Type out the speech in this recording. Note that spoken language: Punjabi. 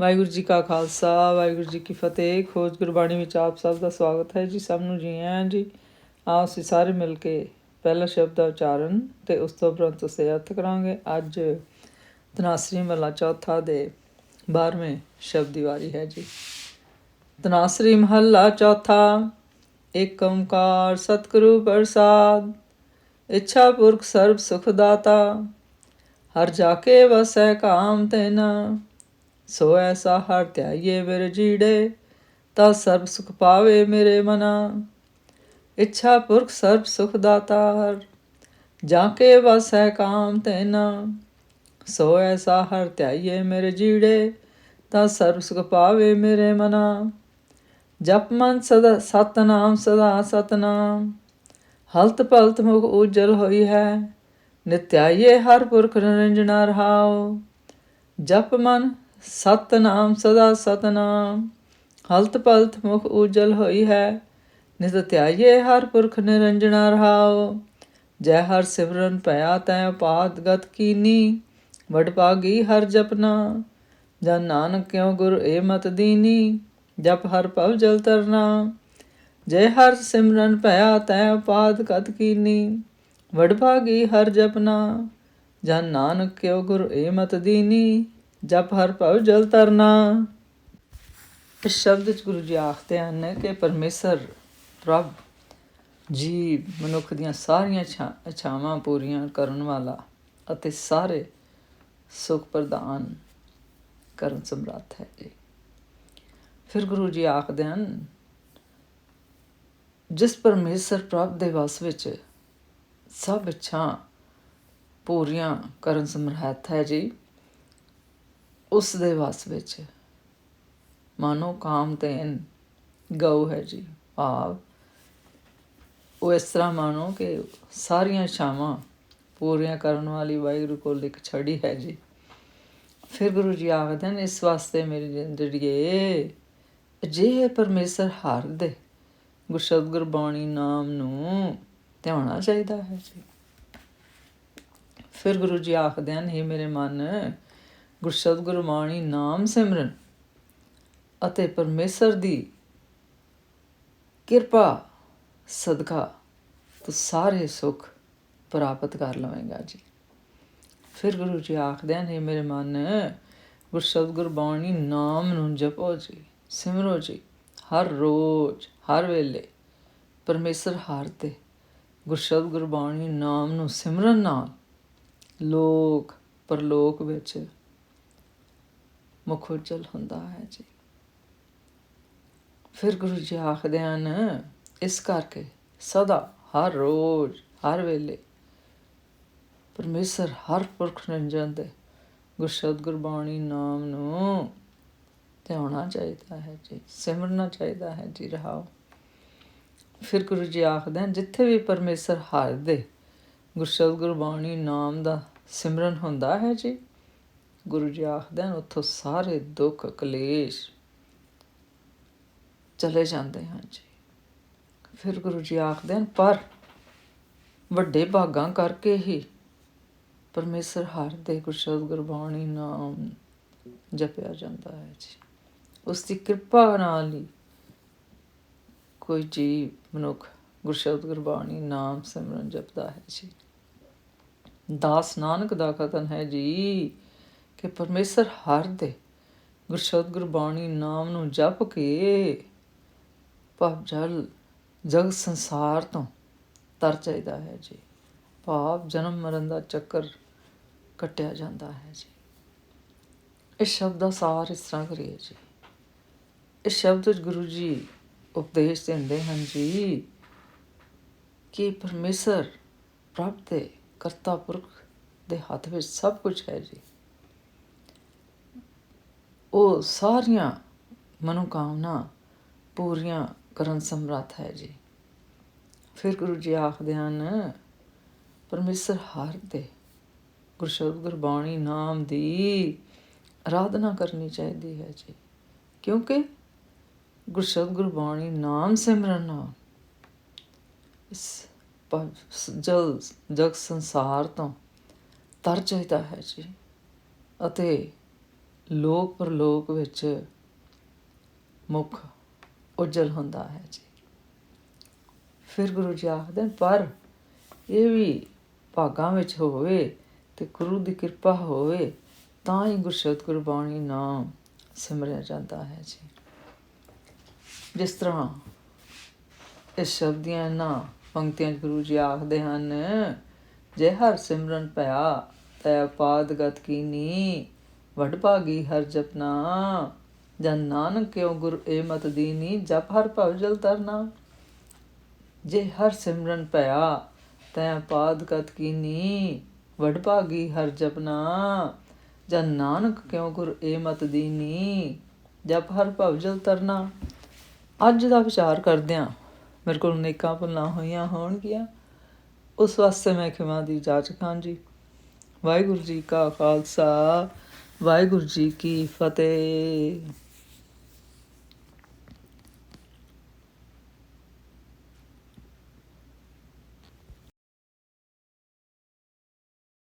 ਵਾਹਿਗੁਰੂ ਜੀ ਕਾ ਖਾਲਸਾ, ਵਾਹਿਗੁਰੂ ਜੀ ਕੀ ਫਤਿਹ। ਖੋਜ ਗੁਰਬਾਣੀ ਵਿੱਚ ਆਪ ਸਭ ਦਾ ਸਵਾਗਤ ਹੈ ਜੀ, ਸਭ ਨੂੰ ਜੀ ਆਇਆਂ ਜੀ। ਆਓ ਅਸੀਂ ਸਾਰੇ ਮਿਲ ਕੇ ਪਹਿਲਾ ਸ਼ਬਦ ਦਾ ਉਚਾਰਨ ਤੇ ਉਸ ਤੋਂ ਉਪਰੰਤ ਉਸੇ ਅਰਥ ਕਰਾਂਗੇ। ਅੱਜ ਤਨਾਸਰੀ ਮਹਲਾ ਚੌਥਾ ਦੇ 12ਵੇਂ ਸ਼ਬਦ ਦੀ ਵਾਰੀ ਹੈ ਜੀ। ਤਨਾਸਰੀ ਮਹੱਲਾ ਚੌਥਾ ਏਕ ਓੰਕਾਰ ਸਤਿਗੁਰੂ ਪ੍ਰਸਾਦ, ਇੱਛਾ ਪੁਰਖ ਸਰਬ ਸੁਖ ਦਾਤਾ, ਹਰ ਜਾ ਕੇ ਵਸੈ ਕਾਮ ਤੈਨਾ ਸੋ ਐਸਾ ਹਰ ਧਿਆਈਏ ਵਿਰ ਜੀੜੇ, ਤਾ ਸਰਬ ਸੁਖ ਪਾਵੇ ਮੇਰੇ ਮਨਾ। ਇੱਛਾ ਪੁਰਖ ਸਰਬ ਸੁਖ ਦਾਤਾ ਹਰ, ਜਾ ਕੇ ਵਸੈ ਕਾਮ ਤੈਨਾ। ਸੋ ਐਸਾ ਹਰ ਧਿਆਈਏ ਮੇਰੇ ਜੀੜੇ, ਤਾ ਸਰਬ ਸੁਖ ਪਾਵੇ ਮੇਰੇ ਮਨਾ। ਜਪ ਮਨ ਸਦਾ, ਸਤਨਾਮ ਸਦਾ ਸਤਨਾਮ। ਹਲਤ ਪਲਤ ਮੁਖ ਉਜਲ ਹੋਈ ਹੈ ਨਿਤਿਆਏ ਹਰ ਪੁਰਖ ਨਿਰੰਜਨਾ ਰਹਾਉ। ਜਪ ਮਨ ਸਤਨਾਮ, ਸਦਾ ਸਤਨਾਮ। ਹਲਤ ਪਲਤ ਮੁਖ ਉਜਲ ਹੋਈ ਹੈ। ਨਿਤ ਧਿਆਏ ਹਰ ਪੁਰਖ ਨਿਰੰਜਨਾ ਰਹਾਉ। ਜੈ ਹਰ ਸਿਮਰਨ ਭਇਆ ਤੈ ਅਪਾਦ ਗਤ ਕੀਨੀ। ਵਡ ਪਾਗੀ ਹਰ ਜਪਨਾ। ਜਨ ਨਾਨਕ ਕਿਉ ਗੁਰ ਏ ਮਤ ਦੀਨੀ। ਜਪ ਹਰ ਭਵ ਜਲ ਤਰਨਾ। ਜੈ ਹਰ ਸਿਮਰਨ ਭਇਆ ਤੈ ਅਪਾਦ ਗਤ ਕੀਨੀ। ਵਡ ਪਾਗੀ ਹਰ ਜਪਨਾ। ਜਨ ਨਾਨਕ ਕਿਉ ਗੁਰ ਏ ਮਤ ਦੀਨੀ। ਜਪ ਹਰ ਭਵ ਜਲ ਤਰਨਾ ਇਸ ਸ਼ਬਦ ਵਿੱਚ ਗੁਰੂ ਜੀ ਆਖਦੇ ਹਨ ਕਿ ਪਰਮੇਸ਼ਰ, ਪ੍ਰਭ ਜੀ ਮਨੁੱਖ ਦੀਆਂ ਸਾਰੀਆਂ ਇੱਛਾ- ਇੱਛਾਵਾਂ ਪੂਰੀਆਂ ਕਰਨ ਵਾਲਾ ਅਤੇ ਸਾਰੇ ਸੁਖ ਪ੍ਰਦਾਨ ਕਰਨ ਸਮਰੱਥ ਹੈ ਜੀ ਫਿਰ ਗੁਰੂ ਜੀ ਆਖਦੇ ਹਨ, ਜਿਸ ਪਰਮੇਸ਼ਰ, ਪ੍ਰਭ ਦੇ ਵਸ ਵਿੱਚ ਸਭ ਇੱਛਾ ਪੂਰੀਆਂ ਕਰਨ ਸਮਰੱਥ ਹੈ ਜੀ ਉਸ ਦੇ ਵਸ ਵਿੱਚ। ਮਾਨੋ ਕਾਮ ਤੈਨ ਗਉ ਹੈ ਜੀ, ਭਾਵ। ਉਹ ਇਸ ਤਰ੍ਹਾਂ ਮਾਨੋ ਕਿ ਸਾਰੀਆਂ ਛਾਵਾਂ ਪੂਰੀਆਂ ਕਰਨ ਵਾਲੀ ਵਾਹਿਗੁਰੂ ਕੋਲ ਇੱਕ ਛੜੀ ਹੈ ਜੀ। ਫਿਰ ਗੁਰੂ ਜੀ ਆਖਦੇ ਨੇ, ਇਸ ਵਾਸਤੇ ਮੇਰੀ ਜ਼ਿੰਦੜੀਏ ਜੇ ਪਰਮੇਸ਼ਰ ਹਾਰ ਦੇ ਗੁਰਸ਼ਬਦ ਗੁਰਬਾਣੀ ਨਾਮ ਨੂੰ ਧਿਆਉਣਾ ਚਾਹੀਦਾ ਹੈ ਜੀ। ਫਿਰ ਗੁਰੂ ਜੀ ਆਖਦੇ ਹਨ हे ਮੇਰੇ ਮਨ ਗੁਰਸ਼ਬਦ ਗੁਰਬਾਣੀ ਨਾਮ ਸਿਮਰਨ ਅਤੇ ਪਰਮੇਸ਼ਰ ਦੀ ਕਿਰਪਾ, ਸਦਕਾ ਤੂੰ ਸਾਰੇ ਸੁੱਖ ਪ੍ਰਾਪਤ ਕਰ ਲਵੇਂਗਾ ਜੀ। ਫਿਰ ਗੁਰੂ ਜੀ ਆਖਦੇ ਹਨ ਮੇਰੇ ਮਨ ਗੁਰਸ਼ਬਦ ਗੁਰਬਾਣੀ ਨਾਮ ਨੂੰ ਜਪੋ ਜੀ, ਸਿਮਰੋ ਜੀ, ਹਰ ਰੋਜ਼, ਹਰ ਵੇਲੇ ਪਰਮੇਸ਼ਰ ਹਰ ਤੇ ਗੁਰਸ਼ਬਦ ਗੁਰਬਾਣੀ ਨਾਮ ਨੂੰ ਸਿਮਰਨ ਨਾਲ ਲੋਕ, ਪਰਲੋਕ ਵਿੱਚ ਮੁਖ ਉਜਲ ਹੁੰਦਾ ਹੈ ਜੀ। ਫਿਰ ਗੁਰੂ ਜੀ ਆਖਦੇ ਹਨ, ਇਸ ਕਰਕੇ ਸਦਾ ਹਰ ਰੋਜ਼, ਹਰ ਵੇਲੇ ਪਰਮੇਸ਼ਰ ਹਰ ਪੁਰਖ ਨਿਰੰਜਨ ਦੇ ਗੁਰਸ਼ਬਦ ਗੁਰਬਾਣੀ ਨਾਮ ਨੂੰ ਧਿਆਉਣਾ ਚਾਹੀਦਾ ਹੈ ਜੀ, ਸਿਮਰਨਾ ਚਾਹੀਦਾ ਹੈ ਜੀ, ਰਹਾਓ। ਫਿਰ ਗੁਰੂ ਜੀ ਆਖਦੇ ਹਨ, ਜਿੱਥੇ ਵੀ ਪਰਮੇਸ਼ਰ ਹਰ ਦੇ ਗੁਰਸ਼ਬਦ ਗੁਰਬਾਣੀ ਨਾਮ ਦਾ ਸਿਮਰਨ ਹੁੰਦਾ ਹੈ ਜੀ ਗੁਰੂ ਜੀ ਆਖਦੇ ਹਨ ਉੱਥੋਂ ਸਾਰੇ ਦੁੱਖ ਕਲੇਸ਼ ਚਲੇ ਜਾਂਦੇ ਹਨ ਜੀ। ਫਿਰ ਗੁਰੂ ਜੀ ਆਖਦੇ ਹਨ ਪਰ ਵੱਡੇ ਭਾਗਾਂ ਕਰਕੇ ਹੀ ਪਰਮੇਸ਼ਰ ਹਰ ਦੇ ਗੁਰਸ਼ਬਦ ਗੁਰਬਾਣੀ ਨਾਮ ਜਪਿਆ ਜਾਂਦਾ ਹੈ ਜੀ। ਉਸ ਦੀ ਕਿਰਪਾ ਨਾਲ ਹੀ ਕੋਈ ਜੀ ਮਨੁੱਖ ਗੁਰਸ਼ਬਦ ਗੁਰਬਾਣੀ ਨਾਮ ਸਿਮਰਨ ਜਪਦਾ ਹੈ ਜੀ। ਦਾਸ ਨਾਨਕ ਦਾ ਕਥਨ ਹੈ ਜੀ ਕਿ ਪਰਮੇਸ਼ਰ ਹਰ ਦੇ ਗੁਰਸ਼ਬਦ ਗੁਰਬਾਣੀ ਨਾਮ ਨੂੰ ਜਪ ਕੇ ਭਵ ਜਲ ਜਗ ਸੰਸਾਰ ਤੋਂ ਤਰ ਚਾਹੀਦਾ ਹੈ ਜੀ। ਭਾਵ ਜਨਮ ਮਰਨ ਦਾ ਚੱਕਰ ਕੱਟਿਆ ਜਾਂਦਾ ਹੈ ਜੀ। ਇਸ ਸ਼ਬਦ ਦਾ ਸਾਰ ਇਸ ਤਰ੍ਹਾਂ ਕਰੀਏ ਜੀ। ਇਸ ਸ਼ਬਦ ਵਿੱਚ ਗੁਰੂ ਜੀ ਉਪਦੇਸ਼ ਦਿੰਦੇ ਹਨ ਜੀ ਕਿ ਪਰਮੇਸ਼ਰ ਪ੍ਰਭ ਦੇ ਕਰਤਾ ਪੁਰਖ ਦੇ ਹੱਥ ਵਿੱਚ ਸਭ ਕੁਝ ਹੈ ਜੀ। ਉਹ ਸਾਰੀਆਂ ਮਨੋਕਾਮਨਾ ਪੂਰੀਆਂ ਕਰਨ ਸਮਰੱਥ ਹੈ ਜੀ। ਫਿਰ ਗੁਰੂ ਜੀ ਆਖਦੇ ਹਨ, ਪਰਮੇਸ਼ਰ ਹਰ ਦੇ ਗੁਰਸ਼ਬਦ ਗੁਰਬਾਣੀ ਨਾਮ ਦੀ ਆਰਾਧਨਾ ਕਰਨੀ ਚਾਹੀਦੀ ਹੈ ਜੀ। ਕਿਉਂਕਿ ਗੁਰਸ਼ਬਦ ਗੁਰਬਾਣੀ ਨਾਮ ਸਿਮਰਨ ਨਾਲ ਇਸ ਜਲ ਜਗ ਸੰਸਾਰ ਤੋਂ ਤਰ ਚਾਹੀਦਾ ਹੈ ਜੀ ਅਤੇ ਲੋਕ ਪਰਲੋਕ ਵਿੱਚ ਮੁਖ ਉਜਲ ਹੁੰਦਾ ਹੈ ਜੀ। ਫਿਰ ਗੁਰੂ ਜੀ ਆਖਦੇ ਨੇ, ਪਰ ਇਹ ਵੀ ਭਾਗਾਂ ਵਿੱਚ ਹੋਵੇ ਤੇ ਗੁਰੂ ਦੀ ਕਿਰਪਾ ਹੋਵੇ ਤਾਂ ਹੀ ਗੁਰਸ਼ਬਦ ਗੁਰਬਾਣੀ ਨਾਮ ਸਿਮਰਿਆ ਜਾਂਦਾ ਹੈ ਜੀ। ਜਿਸ ਤਰ੍ਹਾਂ ਇਸ ਸ਼ਬਦ ਦੀਆਂ ਇਹਨਾਂ ਪੰਕਤੀਆਂ 'ਚ ਗੁਰੂ ਜੀ ਆਖਦੇ ਹਨ ਜੇ ਹਰ ਸਿਮਰਨ ਭਇਆ ਤੈ ਪਾਦਗਤ ਕੀਨੀ ਵਡ ਭਾਗੀ ਹਰ ਜਪਨਾ ਜਨ ਨਾਨਕ ਕਿਉ ਗੁਰ ਏ ਮਤ ਦੀਨੀ, ਜਪ ਹਰ ਭਵ ਜਲ ਤਰਨਾ ਜੇ ਹਰ ਸਿਮਰਨ ਭਇਆ, ਤੈ ਪਾਦਗਤ ਕੀਨੀ। ਵਡ ਭਾਗੀ ਹਰ ਜਪਨਾ ਜਨ ਨਾਨਕ ਕਿਉ ਗੁਰ ਏ ਮਤ ਦੀਨੀ, ਜਪ ਹਰ ਭਵ ਜਲ ਤਰਨਾ ਅੱਜ ਦਾ ਵਿਚਾਰ ਕਰਦਿਆਂ ਮੇਰੇ ਕੋਲ ਨੇਕਾਂ ਭੁੱਲਾਂ ਹੋਈਆਂ ਹੋਣਗੀਆਂ। ਉਸ ਵਾਸਤੇ ਮੈਂ ਖਿਮਾ ਦੀ ਜਾਚ ਖਾਂ ਜੀ ਵਾਹਿਗੁਰੂ ਜੀ ਕਾ ਖਾਲਸਾ ਵਾਹਿਗੁਰੂ ਜੀ ਕੀ ਫਤਿਹ।